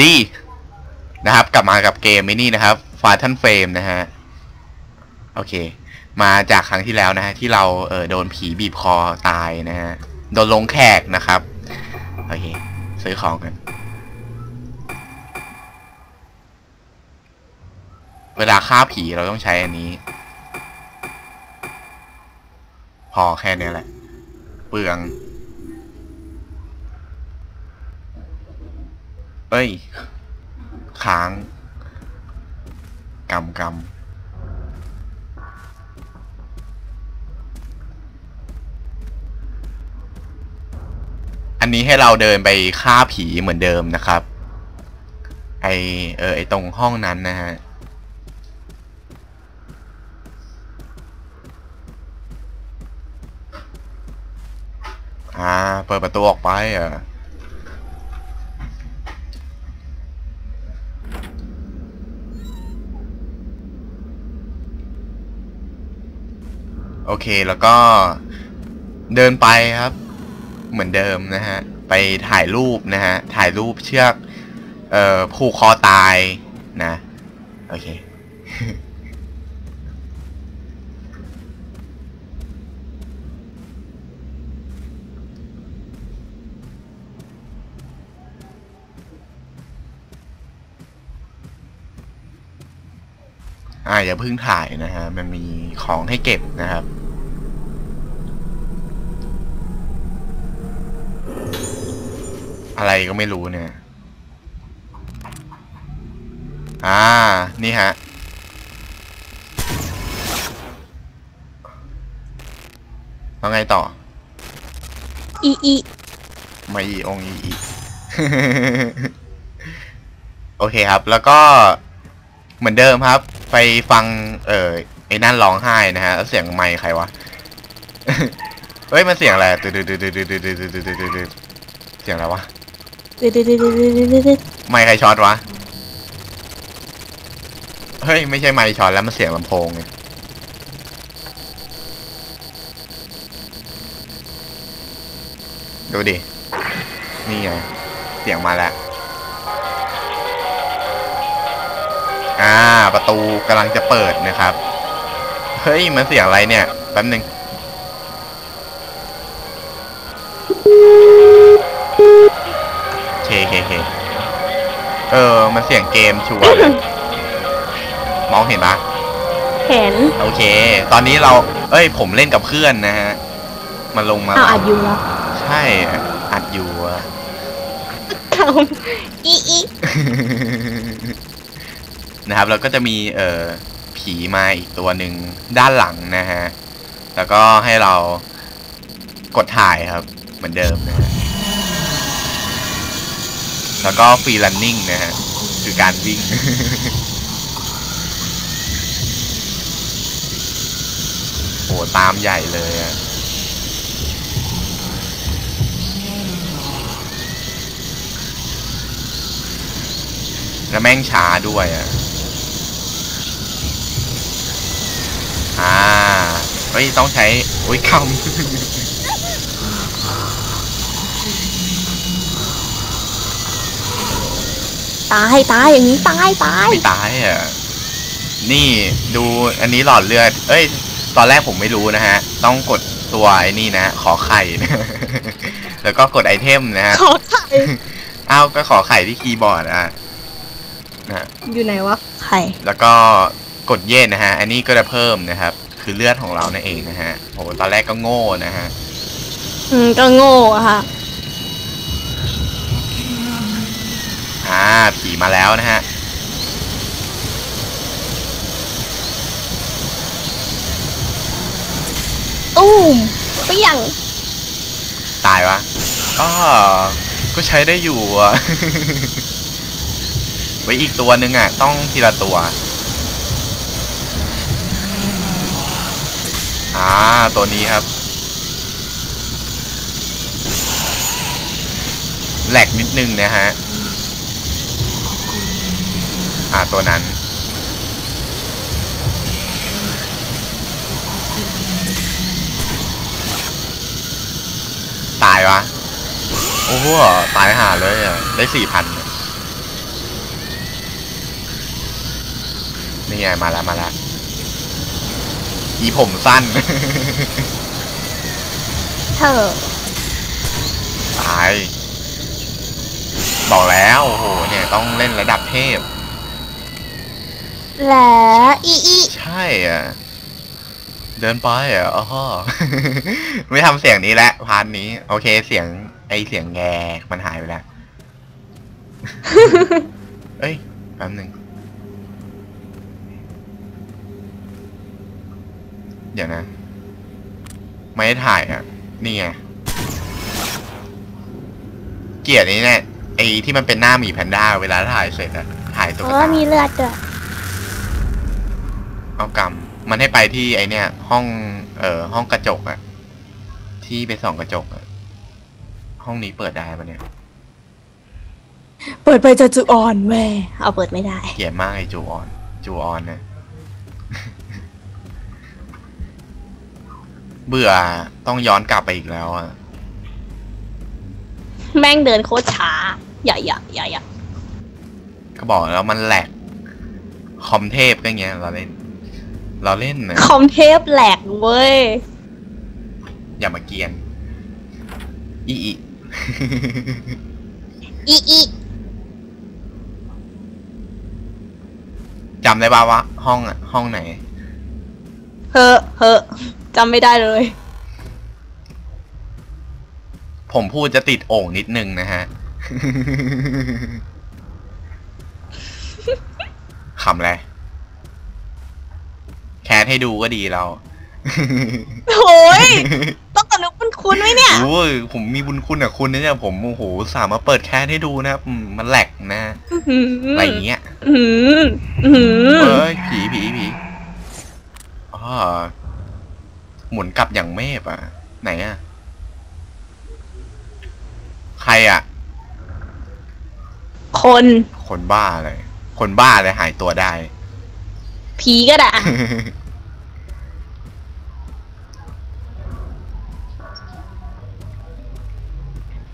ดีนะครับ กลับมากับเกมไอ้นี่นะครับฟาทันเฟรมนะฮะ โอเค มาจากครั้งที่แล้วนะฮะ ที่เราเออโดนผีบีบคอตายนะฮะ โดนลงแขกนะครับ โอเค ซื้อของกัน เวลาฆ่าผีเราต้องใช้อันนี้ พอแค่นี้แหละ เปลือง เอ้ยค้างกำกำอันนี้ให้เราเดินไปฆ่าผีเหมือนเดิมนะครับ ไอเออไอตรงห้องนั้นนะฮะอ่า เปิดประตูออกไปอะ โอเคแล้วก็เดินไปครับ เหมือนเดิมนะฮะ ไปถ่ายรูปนะฮะ ถ่ายรูปเชือก เอ่อผูกคอตายนะ โอเค อ่าอย่าเพิ่งถ่ายนะฮะมันมีของให้เก็บนะครับอะไรก็ไม่รู้เนี่ย อ่า นี่ฮะ แล้วไงต่อ อีอีมาอีองอีอี โอเคครับ แล้วก็เหมือนเดิมครับ ไปฟัง เออไอ้นั่นร้องไห้นะฮะแล้วเสียงไมค์ใครวะ เฮ้ยมันเสียงอะไรตืดตืดตืดตืดตืดตืดตืดตืดดืดเสียงอะไรวะด็ดด็ดด็ดด็ดด็ดด็ดไมค์ใครช็อตวะ เฮ้ยไม่ใช่ไมค์ช็อตแล้วมันเสียงลำโพงไงดูดิ นี่ไง เสียงมาแล้ว อ่า ประตูกำลังจะเปิดนะครับ เฮ้ย มันเสียงอะไรเนี่ย แป๊บหนึ่งเคเคเคเออ มันเสียงเกมชัวร์เลยมองเห็นปะเห็น โอเค ตอนนี้เรา เอ้ย ผมเล่นกับเพื่อนนะฮะ มันลงมาเอาอัดอยู่แล้วใช่ อัดอยู่อะ เขาอีอี นะครับ แล้วก็จะมีเอ่อผีมาอีกตัวหนึ่งด้านหลังนะฮะ แล้วก็ให้เรากดถ่ายครับ เหมือนเดิมนะฮะ แล้วก็ฟรีลันนิ่งนะฮะ คือการวิ่งโอ้ตามใหญ่เลยอะแล้วแม่งช้าด้วยอะ อ่าเฮ้ยต้องใช้อุ้ยคตายตายอย่างนี้ตายตาำยไม่ตายอะนี่ดูอันนี้หลอดเลือด เอ้ย ตอนแรกผมไม่รู้นะฮะ ต้องกดตัวไอ้นี่นะ ขอไข่นะแล้วก็กดไอเทมนะฮะขอไข่อ้าวก็ขอไข่ที่คีย์บอร์ดอะนะฮะอยู่ไหนวะไข่แล้วก็ กดเย็นนะฮะ อันนี้ก็จะเพิ่มนะครับ คือเลือดของเรานั่นเองนะฮะโหตอนแรกก็โง่นะฮะ อืมก็โง่อะค่ะ อ่าผีมาแล้วนะฮะ ตู้มเปี้ยง ตายวะก็ก็ใช้ได้อยู่อะไว้อีกตัวหนึ่งอะ ต้องทีละตัว อ่าตัวนี้ครับแหลกนิดนึงนะฮะอ่าตัวนั้น ตายวะ โอ้โห ตายหาเลยอะได้สี่พันนี่ไง มาแล้ว มาแล้ว อีผมสั้น เธอ ตาย บอกแล้ว โอ้โห เนี่ยต้องเล่นระดับเทพ แล้วอีอีใช่อะ เดินไปอะอ๋อ ไม่ทำเสียงนี้แล้วพาร์ทนี้ โอเคเสียง ไอเสียงแงมันหายไปแล้ว เอ้ยแป๊บหนึ่ง เดี๋ยวนะ ไม่ได้ถ่ายอะ นี่ไง เกลียดนี้เนี่ยไอที่มันเป็นหน้าหมีแพนด้าเวลาถ่ายเสร็จอะถ่ายตุ๊กเออตามีเลือดด้วยเอากรรมมันให้ไปที่ไอเนี่ย ห้อง เอ่อ ห้องกระจกอะที่ไปส่องกระจกอะห้องนี้เปิดได้ปะเนี่ย เปิดไปจะจุอ่อนแม่เอาเปิดไม่ได้ เกลียดมากไอจูออน จูออนนะ เบื่อต้องย้อนกลับไปอีกแล้วอะแม่งเดินโคตรช้า อย่าอย่าอย่าอย่าก็บอกแล้วมันแหลก คอมเทพก็เงี้ยเราเล่น เราเล่นนะคอมเทปแหลกเว้ย อย่ามาเกรียน อีอี อีอีจำได้ป่าวว่าห้องอะห้องไหน เฮ้อเฮ้อ จำไม่ได้เลย ผมพูดจะติดโอ่งนิดนึงนะฮะ ขำอะไรแคสให้ดูก็ดีเรา โอ้ยต้องกับนึกเป็นคุณไหมเนี่ย โอ้ยผมมีบุญคุณกับคุณนะเนี่ยผมโอ้โหสามารถเปิดแคสให้ดูนะครับอืมมันแหลกนะอะไรอย่างเงี้ยอืมอืมเอ้ยผีผีผีอ๋อ หมุนกลับอย่างเมฟอะ ไหนอะ ใครอะ คน คนบ้าเลย คนบ้าเลยหายตัวได้ ผีก็ได้อะ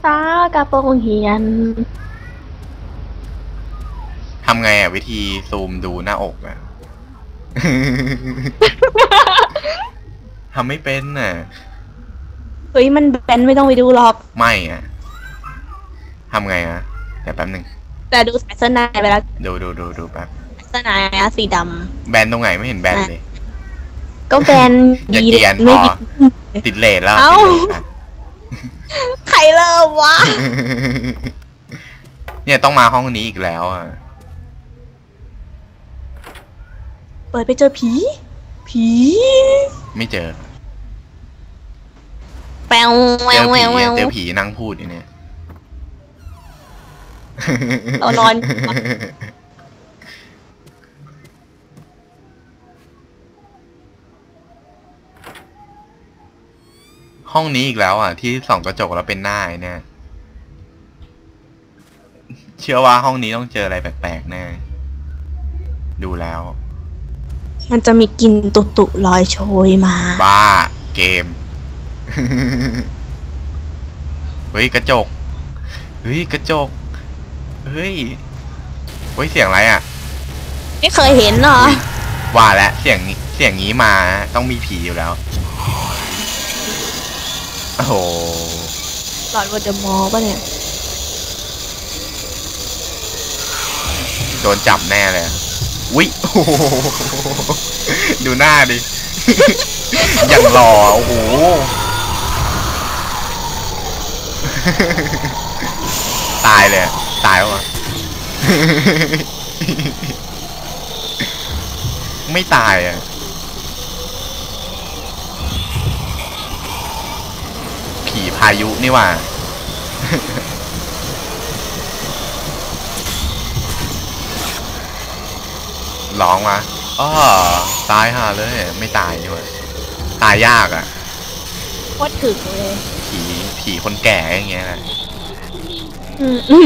ตากระโปรงเหียน ทำไงอะ วิธีซูมดูหน้าอกอะ ทำไม่เป็นน่ะ เฮ้ยมันแบนไม่ต้องไปดูหรอก ไม่อะทำไงอะเดี๋ยวแป๊บหนึ่งแต่ดูสายเสนายเวลาดูดูดูดูแป๊บสายเสนายอะสีดแบนตรงไหนไม่เห็นแบนเลยำก็แบนอย่าดีเกรียนไม่พอดีติดเลทแล้วเอ้าติดเลทอะใครเริ่มวะ เนี่ยต้องมาห้องนี้อีกแล้วอะเปิดไปเจอผี ผี ไม่เจอ แปวแวเจอวแวผีวแวอะวเจอผีนั่งพูดอยู่เนี่ยเรานอน ห้องนี้อีกแล้วอะ ที่ส่องกระจกแล้วเป็นหน้าไอ้เนี่ย เชื่อว่าห้องนี้ต้องเจออะไรแปลกๆแน่ดูแล้ว มันจะมีกลิ่นตุตุๆลอยโชยมา บ้าเกม เฮ้ยกระจก เฮ้ยกระจก เฮ้ย เฮ้ยเสียงอะไรอะ ไม่เคยเห็นเหรอ ว่าแล้วเสียงนี้เสียงนี้มาต้องมีผีอยู่แล้ว โอ้โหหลอดวอเดอมอร์ป่ะเนี่ย โดนจับแน่เลยอะวิโอ้โหดูหน้าดิ อย่างหล่อโอ้โห ตายเลยอะตายวะไม่ตายอะผีพายุนี่หว่าร้องมาอ้อตายห่าเลย ไม่ตายด้วยตายยากอะโคตรถึกเลย ผีผีคนแก่อย่างเงี้ยนะอืมอื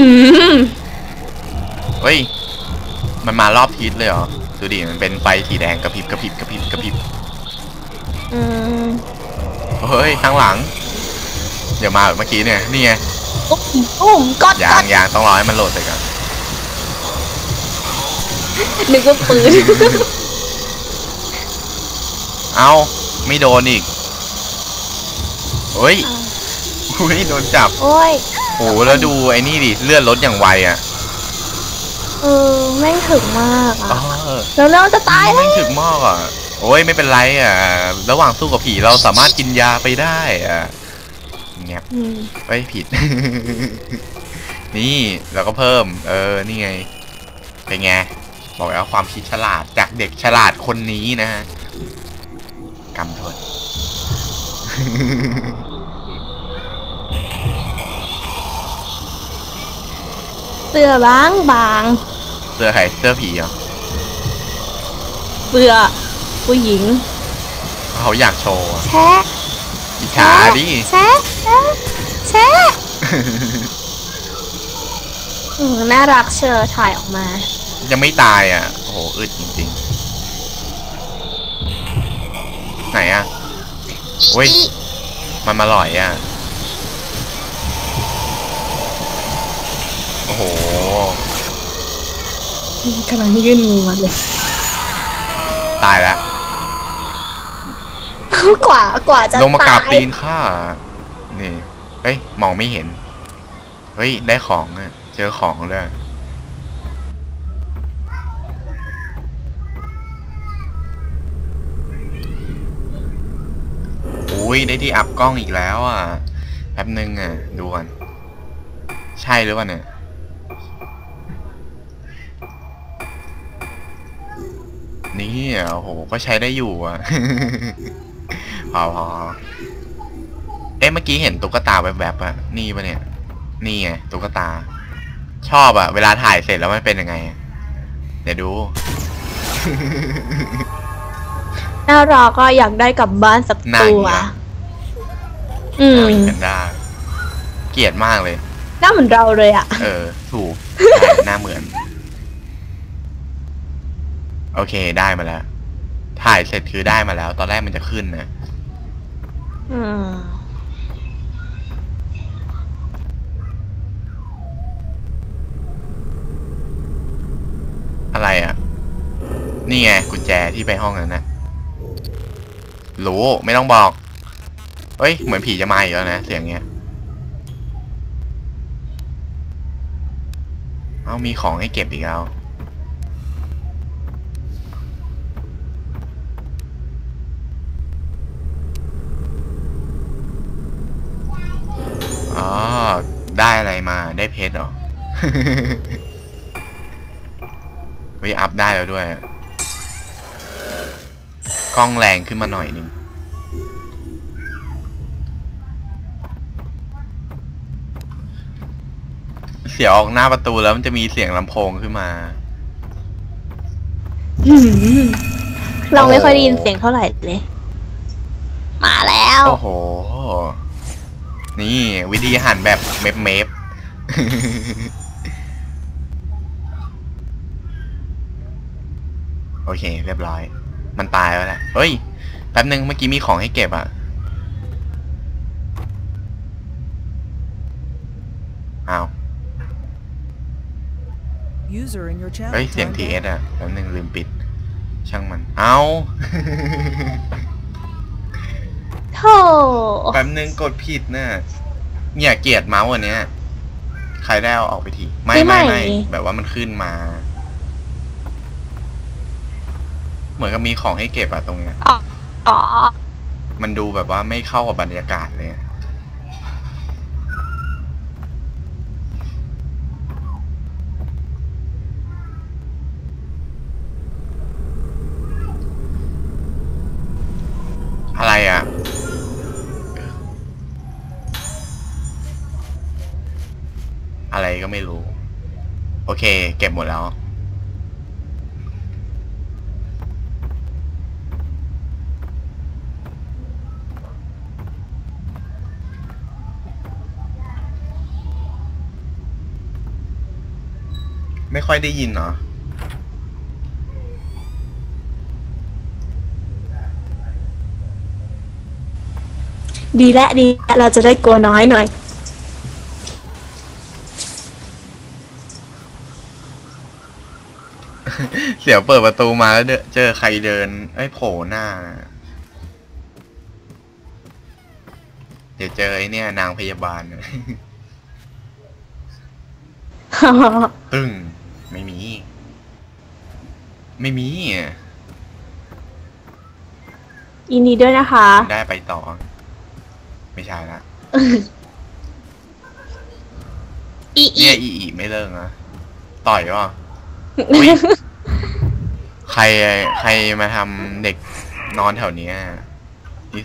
มเฮ้ย มันมารอบทิศเลยเหรอ ดูดิ มันเป็นไฟสีแดงกระพริบกระพริบกระพริบกระพริบอืมเฮ้ย ข้างหลัง เดี๋ยวมาแบบเมื่อกี้เนี่ย นี่ไงตุ้มตุ้มก็ยางยางต้องรอให้มันโหลดไปก่อน นึกว่าปืน เอาไม่โดนอีก เฮ้ย อุ้ยโดนจับ โอ้ย โอ้แล้วดูไอ้นี่ดิเลื่อนรถอย่างไวอะเออแม่งถึงมากอ๋ออะแล้วเราจะตายแล้วไม่ถึงมากอะ โอ้ยไม่เป็นไรอะ ระหว่างสู้กับผีเราสามารถกินยาไปได้อะเงี้ยอืมเอ้ยผิด นี่เราก็เพิ่ม เออ นี่ไง เป็นไง บอกแล้วความคิดฉลาดจากเด็กฉลาดคนนี้นะฮะกำโทษ เสื้อบางบางเสื้อใครเสื้อผีเหรอเสื้อผู้หญิง เขาอยากโชว์อะแชะอิจฉาดิแชะแชะแชะอืมน่ารักเชอถ่ายออกมา ยังไม่ตายอะ โอ้โหอึดจริงๆ ไหนอะโอ้ย มันมาหล่อยอะ โอ้โหกำลังยื่นมือมาเลย ตายแล้วกว่ากว่าจะลงมากราบตยตีนข้า นี่เฮ้ยมองไม่เห็น เฮ้ย ได้ของอะเจอของเลยอุ้ยได้ที่อัพกล้องอีกแล้วอะแป๊บนึงอะดูก่อนใช่หรือเปล่าเนี่ย นี่อะโอ้โห ก็ใช้ได้อยู่อะพอพอเอ๊ะเมื่อกี้เห็นตุ๊กตาแบบๆอะนี่ปะเนี่ย นี่ไงตุ๊กตา ชอบอะเวลาถ่ายเสร็จแล้วมันเป็นยังไงอะเดี๋ยวดู น่ารักก็อยากได้กลับบ้านสักหน้าตัอย่างวเงี้ยอืมแพนด้าเกลียดมากเลย หน้าเหมือนเราเลยอะเออ ถูกใช่หน้าเหมือน โอเคได้มาแล้ว ถ่ายเสร็จคือได้มาแล้ว ตอนแรกมันจะขึ้นนะอืมอะไรอะ นี่ไงกุญแจที่ไปห้องนั้นนะรู้ไม่ต้องบอก เฮ้ย เหมือนผีจะมาอีกแล้วนะ เสียงเงี้ย เอามีของให้เก็บอีกแล้ว อ๋อ ได้อะไรมาได้เพชรเหรอเฮ้ยอัพได้แล้วด้วยกล้องแรงขึ้นมาหน่อยหนึงเสียงออกหน้าประตูแล้วมันจะมีเสียงลำโพงขึ้นมาอืมเราไม่ค่อยได้ยินเสียงเท่าไหร่เลย มาแล้ว โอ้โห นี่วิธีหั่นแบบเมฟเมฟโอเค เรียบร้อย มันตายแล้วแหละเฮ้ย แป๊บนึงเมื่อกี้มีของให้เก็บอะอ้าว User in your channel. เฮ้ย เสียง timed TS out. อะแป๊บนึงลืมปิด ช่างมัน เอา โธ่แป๊บนึงกดผิดน่ะเนี่ยเกลียดเมาส์อันเนี้ยใครได้เอาออกไปที ไม่ไม่ไม่แบบว่ามันขึ้นมา เหมือนกับมีของให้เก็บอะตรงเนี้ยอ๋อ มันดูแบบว่าไม่เข้ากับบรรยากาศเลยอะ ก็ไม่รู้ โอเค เก็บหมดแล้ว ไม่ค่อยได้ยินเหรอดีและดีและเราจะได้กลัวน้อยหน่อย เสียวเปิดประตูมาแล้วเจอใครเดินไอ้โผล่หน้า เดี๋ยวเจอไอ้เนี่ย นางพยาบาลตึ้งไม่มี ไม่มีอินดีด้วยนะคะ ได้ไปต่อ ไม่ใช่ละอีอีอีอีไม่เลิกนะต่อยวะ ใครใครมาทำเด็กนอนแถวเนี้ยนี่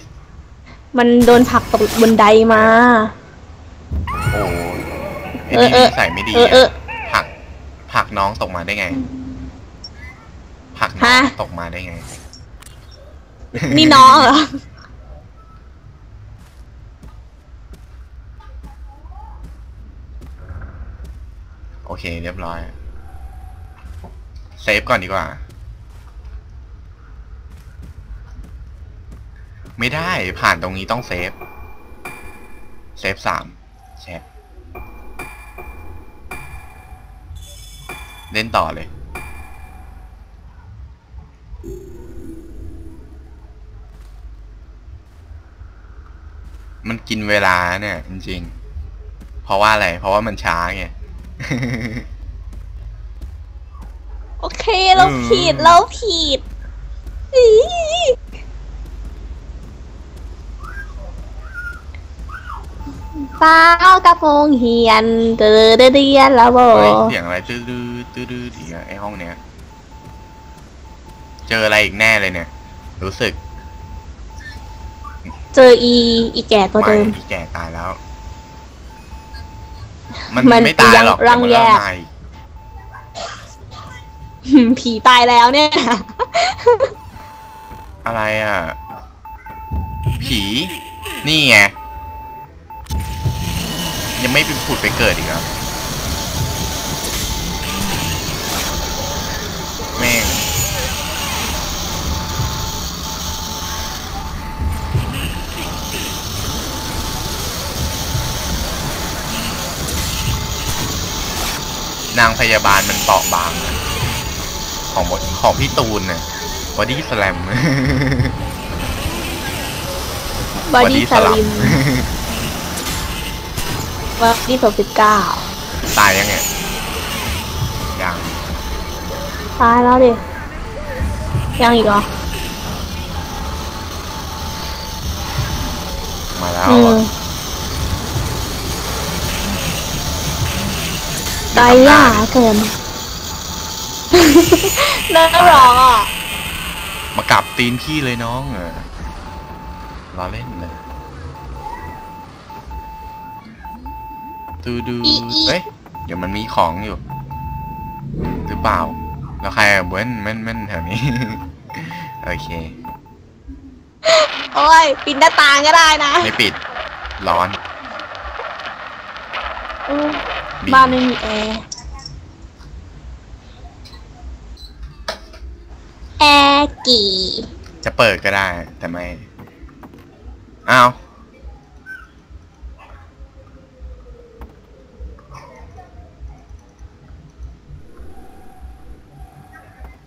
มันโดนผลักตกบนไดมา โอ้ไอ้เออนี่เออนิสัยไม่ดีเออเอออะผลักผลักน้องตกมาได้ไงผลักน้องฮะ ตกมาได้ไง นี่น้องเหรอ โอเค เรียบร้อย เซฟก่อนดีกว่า ไม่ได้ผ่านตรงนี้ต้องเซฟ เซฟสามแชทเล่นต่อเลย มันกินเวลาเนี่ย จริง ๆ เพราะว่าอะไร เพราะว่ามันช้าไง โอเค เราอืมผิด เราผิด อีป้ากระโปรงเฮียนเดอเดอเดียนแล้วโบเฮ้ยเสียงอะไรตื้อดื้อตื้อดื้อดีอะไอห้องเนี้ย เจออะไรอีกแน่เลยเนี่ย รู้สึกเจออีอีแก่ตัวเดิมไม่อีแก่ตายแล้ว มันมันไม่ตายหรอกรังเดี๋ยวมันแยกก็มาอีกผีตายแล้วเนี่ย อะไรอะ ผี นี่ไง ยังไม่ไปผุดไปเกิดอีกเหรอแม่งนางพยาบาลมันเปราะบางนะของหมดของพี่ตูนน่ะบอดี้สแลม บอดี้สลิม บอดี้สสิบเก้าตายยังไงยังตายแล้วดิ ยังอีกเหรอ มาแล้วอืมอะตายยากเกินเลิกร้องอะ มากลับตีนพี่เลยน้องเออรอเล่น ดูดูอีอีเฮ้ย เดี๋ยวมันมีของอยู่ หรือเปล่า แล้วใครอะเว้นเม่นเม่นแถวนี้ โอเค โอ้ยปิดหน้าต่างก็ได้นะไม่ปิด ร้อนเออบีบ้านไม่มีแอร์แอร์กี่ จะเปิดก็ได้ แต่ไม่ อ้าว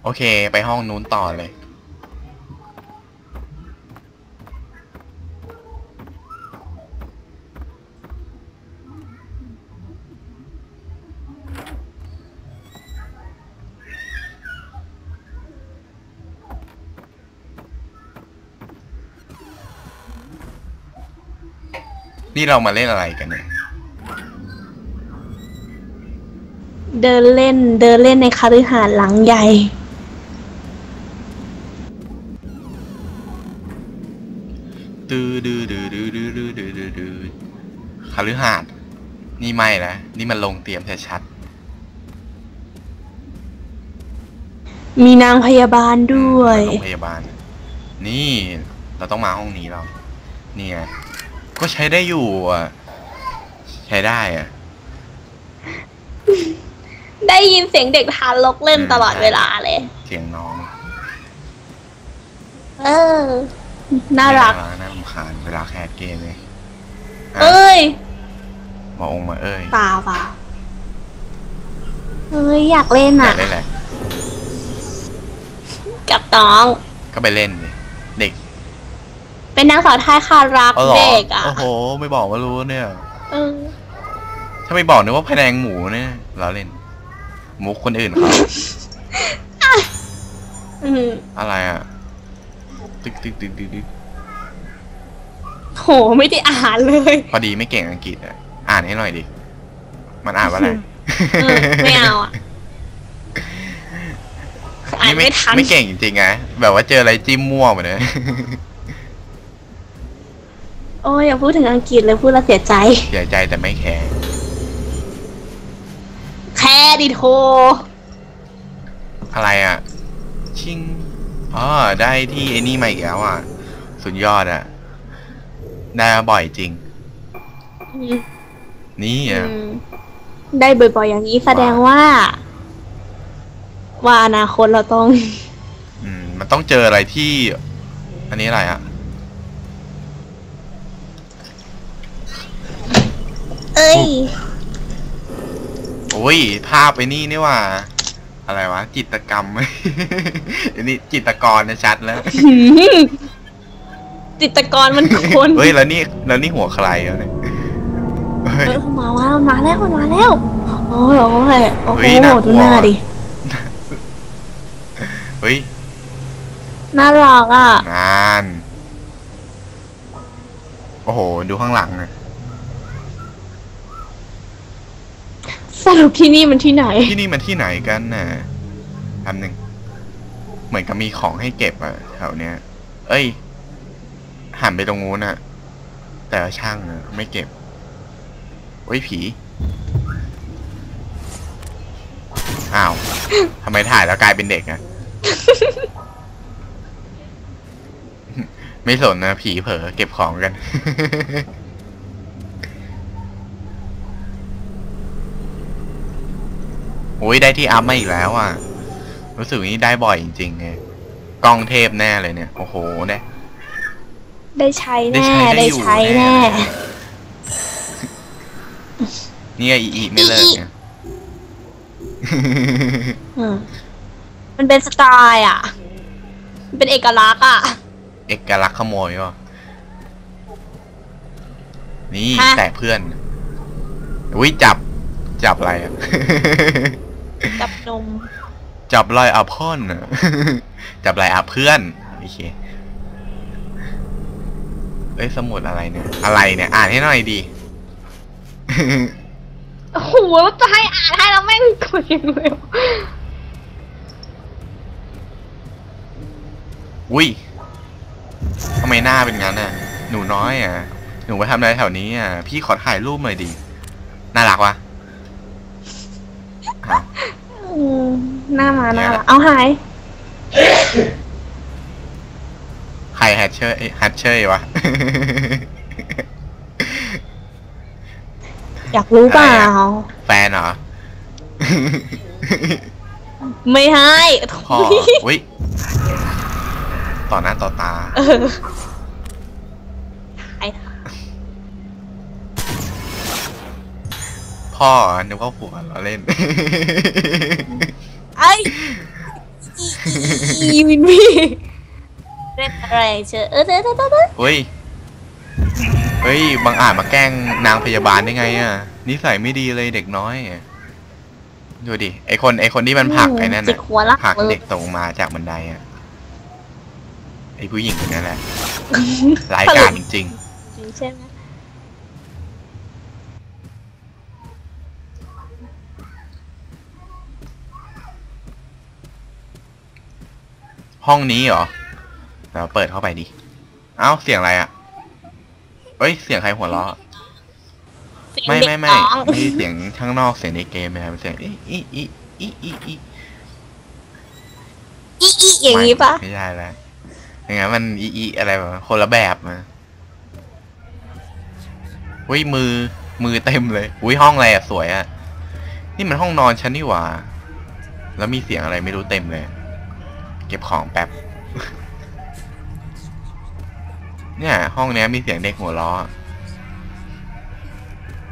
โอเค ไปห้องนู้นต่อเลย นี่เรามาเล่นอะไรกันเนี่ย เดินเล่นเดินเล่นในคฤหาสน์หลังใหญ่ ดื้อดื้อดื้อดื้อดื้อดื้อดื้อดื้อดื้อคฤหาสน์นี่ไม่นะ นี่มันลงเตรียมชัดมีนางพยาบาลด้วย โรงพยาบาล นี่เราต้องมาห้องนี้เรา เนี่ย ก็ใช้ได้อยู่อะ ใช้ได้อะ ได้ยินเสียงเด็กทารกเล่นตลอดเวลาเลย เสียงน้อง เออ น่ารัก น่ารำ คาญเวลาแคสเกมเลยอะเอ้ยมาองค์มาเอ้ยเปล่าเปล่าเอ้ยอยากเล่นอยาอะกเล่นอะไรกับน้อง ก็ไปเล่นดิเด็ก เป็นนางสาวไทยค่ะรักอ๋อเหรอเด็กอะ โอ้โห ไม่บอกว่ารู้เนี่ยเออถ้าไม่บอกนึกว่าพะแนงหมูเนี่ยเราเล่น มุกคนอื่นเขาอืมอะไรอะ ตึกตึกตึกตึกตึก โหไม่ได้อ่านเลย พอดีไม่เก่งอังกฤษอะ อ่านให้หน่อยดิ มันอ่านว่าอะไรเออไม่เอาอะอ่านไม่ทัน ไม่เก่งจริงๆไงแบบว่าเจออะไรจิ้มมั่วมาเนี่ยโอ้ยอย่าพูดถึงอังกฤษเลยพูดแล้วเสียใจ เสียใจแต่ไม่แคร์แค่ดิโท อะไรอะ ชิงอ๋อได้ที่ไอ้นี่มาอีกแล้วอะ สุดยอดอะ ได้มาบ่อยจริงอืมนี่อะอืมได้บ่อยๆอย่างนี้แสดงว่า ว่าอนาคตเราต้อง อืม มันต้องเจออะไรที่ อันนี้อะไรอะเอ้ยโอ้ยภาพไอ้นี่นี่ว่า อะไรวะ จิตรกรรม อันนี้จิตรกรนะชัดแล้ว จิตรกรมันคนเฮ้ยแล้วนี่แล้วนี่หัวใครแล้วเนี่ยเฮ้ยเออมาแล้วมาแล้วมาแล้ว โอ้ยโอ้ยโอ้โหเฮ้ยน่ากลัวดูหน้าดิเฮ้ยน่ารักอะนานโอ้โห ดูข้างหลังอะสรุปที่นี่มันที่ไหน ที่นี่มันที่ไหนกันน่ะทำหนึ่งเหมือนกับมีของให้เก็บอะแถวเนี้ย เอ้ย หันไปตรงนู้นอะแต่ช่างไม่เก็บเฮ้ยผี อ้าวทำไมถ่ายแล้วกลายเป็นเด็กอะไม่สนนะผีเผลอเก็บของกัน โอ้ยได้ที่อัพมาอีกแล้วอะ รู้สึกนี่ได้บ่อยจริงๆไงกล้องเทพแน่เลยเนี่ย โอ้โหเนี่ย ได้ใช้ได้แน่ใช้ได้ได้อยู่ใช้แน่แน่เนี่ยอีอีไม่เลิกเนี่ยอืมมันเป็นสไตล์อะมันเป็นเอกลักษณ์อะ เอกลักษณ์ขโมยวะนี่ฮะแต่เพื่อนอุ้ยจับ จับอะไรอะกับนม จับลายอาพ่อนอะจับลายอาเพื่อน โอเค เอ้ยสมุดอะไรเนี่ย อะไรเนี่ย อ่านให้หน่อยดี โอ้โหแล้วจะให้อ่านให้แล้วแม่งกดยังเร็วอุ้ยทำไมหน้าเป็นงั้นน่ะ หนูน้อยอะ หนูไปทำอะไรแถวนี้อะ พี่ขอถ่ายรูปหน่อยดิน่ารักวะอ้าวอืมหน้ามาหน้าเนี่ยมาเอาหาย ใค รแฮชเชอร์แฮชเชอร์วะ อยากรู้เปล่า อะไรอะ แฟนเหรอ ไม่ให้พ่ออุ้ยต่อหน้าต่อตา เออไอ้พ่อนึกว่าผัวเราเล่น ไอ้อีวินพี่ เล่นอะไรเชอเออเออเออเออเออเฮ้ย เฮ้ย บางอาจมาแกล้งนางพยาบาลได้ไงอะ นิสัยไม่ดีเลยเด็กน้อยอะดูดิ ไอคนไอคนที่มันผลักไอ้นั่นจิน่ะกหัวละผลักเออเด็กตกมาจากบันไดอะ ไอผู้หญิงคนนั้นแหละร้ายกาจจริงจริงใช่ไหมๆห้องนี้เหรอ เราเปิดเข้าไปดิ เอ้าเสียงอะไรอะเฮ้ยเสียงใครหัวเราะเสียงไม่เด็กไม่ไม่ร้องไม่ใช่เสียงข้างนอกเสียงในเกมนะครับเสียงอีอีอีอีอีอีอีอีอย่างนี้ปะไม่ใช่แล้วอย่างงั้นมันอีอีอะไรแบบคนละแบบมาอุ้ยมือมือเต็มเลย อุ้ยห้องอะไรอะสวยอะนี่มันห้องนอนฉันนี่หว่า แล้วมีเสียงอะไรไม่รู้เต็มเลย เก็บของแป๊บ เนี่ย ห้องเนี้ยมีเสียงเด็กหัวเราะ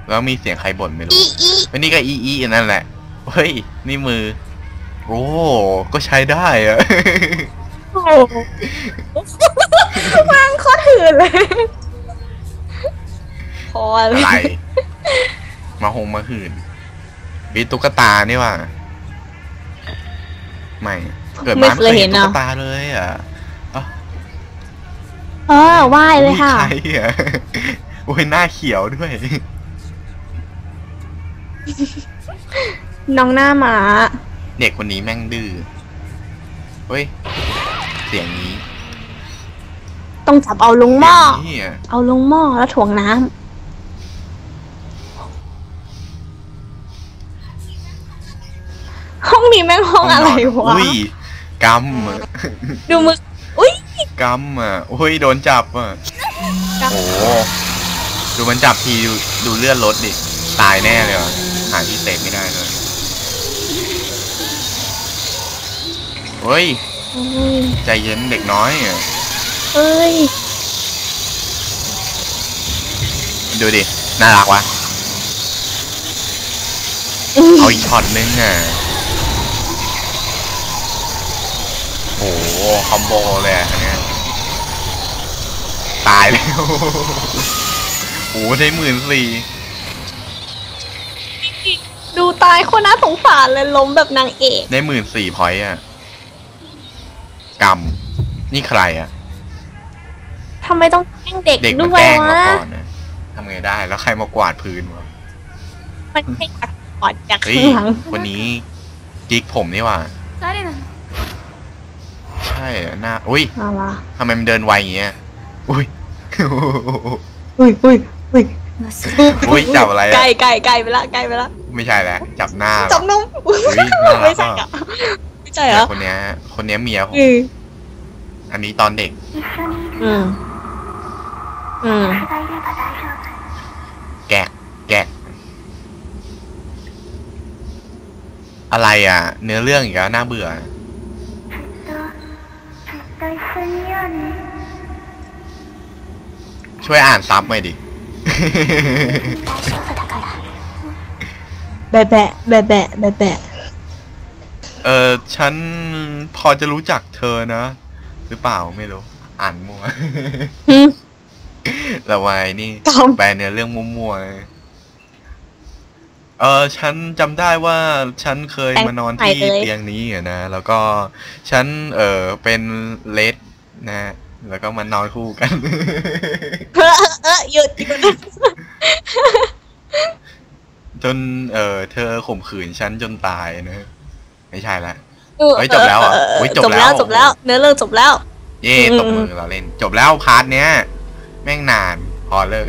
แล้วมีเสียงใครบ่นไม่รู้อีอีวันนี้ก็อีอีนั่นแหละ เฮ้ย นี่มือ โอ้ ก็ใช้ได้อะโอ้โหวางโคตรหื่นเลย พอเลอะไรยมาหงมาหื่นมีตุ๊กตานี่ว่ะไม่ เกิดมาไม่เคยเห็นตุ๊กตาเลยอะ เออไหว้เลยค่ะอุ๊ใครอะโอ้ยหน้าเขียวด้วย น้องหน้าหมาเด็กคนนี้แม่งดื้อเฮ้ย เสียงนี้ต้องจับเอาลงหม้อ เสียงนี้อะเอาลงหม้อแล้วถ่วงน้ำห้องนี้แม่งห้องอะไรวะ อุ้ยกำอะดูมือ อุ้ยกำอะโอ้ยโดนจับอะกำโอ้โหดูมันจับทีดูดูเลือดลดดิ ตายแน่เลยว่ะหาที่เตะไม่ได้เลยเฮ้ยเอ้ย ใจเย็นเด็กน้อยอะเอ้ย ดูดิ น่ารักวะเอาอีกช็อตนึงอะโอ้โหคอมโบเลยอะอันเนี้ย ตายแล้ว โอ้โหได้หมื่นสี่ ดูตายคนน่าสงสารเลยล้มแบบนางเอก ได้หมื่นสี่พอยต์อ่ะกรรม นี่ใครอ่ะ ทำไมต้องแกล้งเด็ก เด็กมัน ด้วย แกล้ง วะ เราก่อนนะทำไงได้ แล้วใครมากวาดพื้นวะ มันไม่ตักออดจาก เฮ้ย ข้างหลัง คนนี้กิ๊กผมนี่หว่า 誰なの ใช่อะหน้า อุ้ย เอาวะ ทำไมมันเดินไวอย่างเงี้ย อุ้ยอุ้ยอุ้ยอุ้ยอุ้ยจับอะไรไก่อะไก่ไก่ไปละไก่ไปละไม่ใช่แล้วจับหน้าจับนมอุ้ยน่ารัไม่กใช่อะเหรอไม่ใช่เหรอคนเนี้ย คนเนี้ยเมียผมอืมอันนี้ตอนเด็กอืมอืมแกะแกะอะไรอะ เนื้อเรื่องอีกแล้วน่าเบื่อ ช่วยอ่านซับหน่อยดิ แบะแบะแบะแบะแบะแบะเออฉันพอจะรู้จักเธอนะ หรือเปล่าไม่รู้ อ่านมั่ว หึละวายนี่จำ แปลเนื้อเรื่องมั่วๆเลยเออฉันจำได้ว่าฉันเคยมานอนที่เตียงนี้อะนะ แล้วก็ฉันเออเป็นเลดนะ แล้วก็มานอนคู่กันเออเออหยุดหยุดจน เออเธอข่มขืนฉันจนตายนะไม่ใช่ละเฮ้ยจบแล้วเหรออุ๊ยจจบบแล้วแล้วจบแล้ว เนื้อเรื่องจบแล้ว เย่ตบมือเราเล่น จบแล้วพาร์ทเนี้ย แม่งนานพอเลิก